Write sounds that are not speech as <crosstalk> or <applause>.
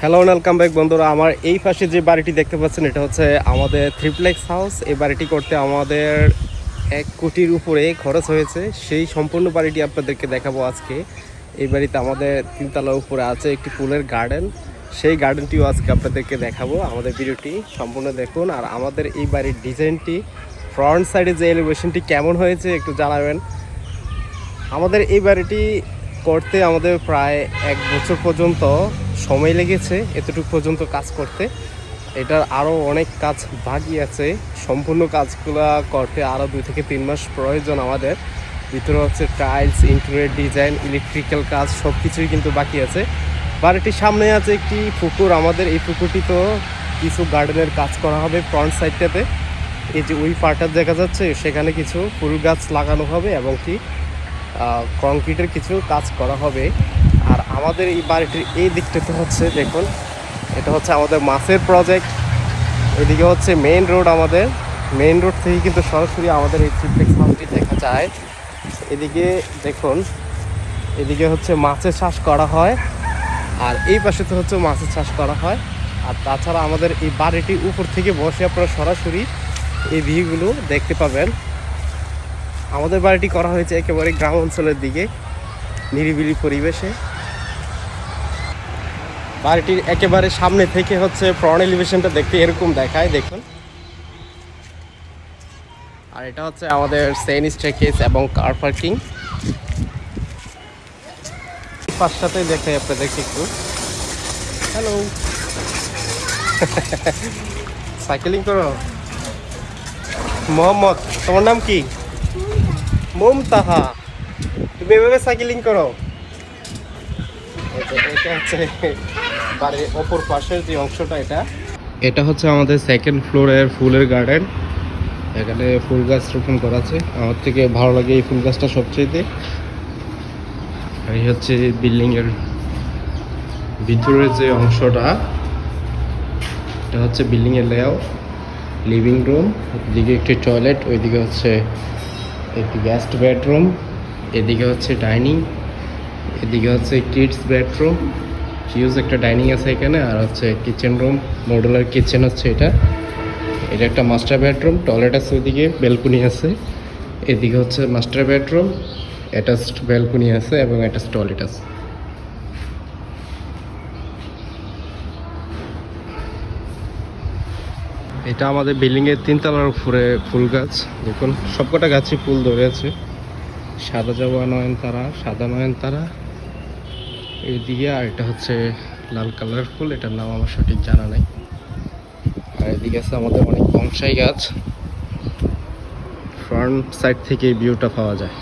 Hello welcome back বন্ধুরা। আমার এই পাশে যে বাড়িটি দেখতে পাচ্ছেন, এটা হচ্ছে আমাদের থ্রিপ্লেক্স হাউস এই বাড়িটি করতে আমাদের এক কোটির উপরে খরচ হয়েছে। সেই সম্পূর্ণ বাড়িটি আপনাদেরকে দেখাবো আজকে। এই বাড়িতে আমাদের তিনতলার উপরে আছে একটি ফুলের গার্ডেন সেই গার্ডেনটিও আজকে আপনাদেরকে দেখাবো। আমাদের ভিডিওটি সম্পূর্ণ দেখুন। আর আমাদের এই বাড়ির ডিজাইনটি ফ্রন্ট সাইডে যে এলিভেশনটি কেমন হয়েছে একটু জানাবেন। আমাদের এই বাড়িটি করতে আমাদের প্রায় এক বছর পর্যন্ত সময় লেগেছে এতটুকু পর্যন্ত কাজ করতে। এটার আরও অনেক কাজ বাকি আছে। সম্পূর্ণ কাজগুলো করতে আরও দুই থেকে তিন মাস প্রয়োজন আমাদের। ভিতরে হচ্ছে টাইলস ইন্টেরিয়র ডিজাইন ইলেকট্রিক্যাল কাজ সব কিছুই কিন্তু বাকি আছে। বাড়িটির সামনে আছে একটি পুকুর। আমাদের এই পুকুরটি তো কিছু গার্ডেনের কাজ করা হবে ফ্রন্ট সাইডটাতে এই যে ওই পার্টটা দেখা যাচ্ছে, সেখানে কিছু ফুল গাছ লাগানো হবে এবং কি কংক্রিটের কিছু কাজ করা হবে। আর আমাদের এই বাড়িটির এই দিকটাতে হচ্ছে, দেখুন, এটা হচ্ছে আমাদের মাছের প্রজেক্ট এদিকে হচ্ছে মেইন রোড আমাদের। মেইন রোড থেকে কিন্তু সরাসরি আমাদের এই ট্রিপ্লেক্স হাউসটি দেখা যায়। এদিকে দেখুন, এদিকে হচ্ছে মাছের চাষ করা হয়। আর এই পাশে তো হচ্ছে মাছের চাষ করা হয়। আর তাছাড়া আমাদের এই বাড়িটির উপর থেকে বসে আপনারা সরাসরি এই ভিউগুলো দেখতে পাবেন। আমাদের বাড়িটি করা হয়েছে একেবারে গ্রাম অঞ্চলের দিকে, নিরিবিলি পরিবেশে। বাড়িটির একেবারে সামনে থেকে হচ্ছে ফ্রন্ট এলিভেশনটা দেখতে এরকম দেখায়, দেখুন। আর এটা হচ্ছে আমাদের সেন স্টেকেস এবং কার পার্কিং। পাঁচটাতে দেখাই আপনাদেরকে একটু। হ্যালো। <laughs> সাইকেলিং করো। মোহাম্মদ, তোমার নাম কি? মমতাহা। তুমি এভাবে সাইকেলিং করো। এটা হচ্ছে বাড়ির পাশের যে অংশটা এটা। এটা হচ্ছে আমাদের সেকেন্ড ফ্লোরের ফুলের গার্ডেন এখানে ফুল গাছ রোপণ করা আছে। আমার থেকে ভালো লাগে এই ফুল গাছটা সবচেয়েতে এই হচ্ছে বিল্ডিং এর ভিতরের যে অংশটা, এটা হচ্ছে বিল্ডিং এর লেআউট লিভিং রুম এদিকে একটি টয়লেট ওইদিকে হচ্ছে একটি গেস্ট বেডরুম এদিকে হচ্ছে ডাইনিং এদিকে হচ্ছে কিডস বেডরুম হিউজ একটা ডাইনিং আছে এখানে, আর হচ্ছে কিচেন রুম মডুলার কিচেন হচ্ছে এটা। এটা একটা মাস্টার বেডরুম টয়লেট আছে ওইদিকে বেলকুনি আছে। এদিকে হচ্ছে মাস্টার বেডরুম অ্যাটাচড বেলকুনি আছে এবং অ্যাটাচ টয়লেট আছে। এটা আমাদের বিল্ডিং এর তিনতলার উপরে ফুল গাছ, দেখুন, সবকটা গাছই ফুল ধরে আছে। সাদা জবা নয়নতারা সাদা নয়নতারা এদিকে আর এটা হচ্ছে লাল কালার ফুল এটার নাম আমার সঠিক জানা নাই। আর এদিকে আছে আমাদের অনেক বংশাই গাছ। ফ্রন্ট সাইড থেকে ভিউটা পাওয়া যায়।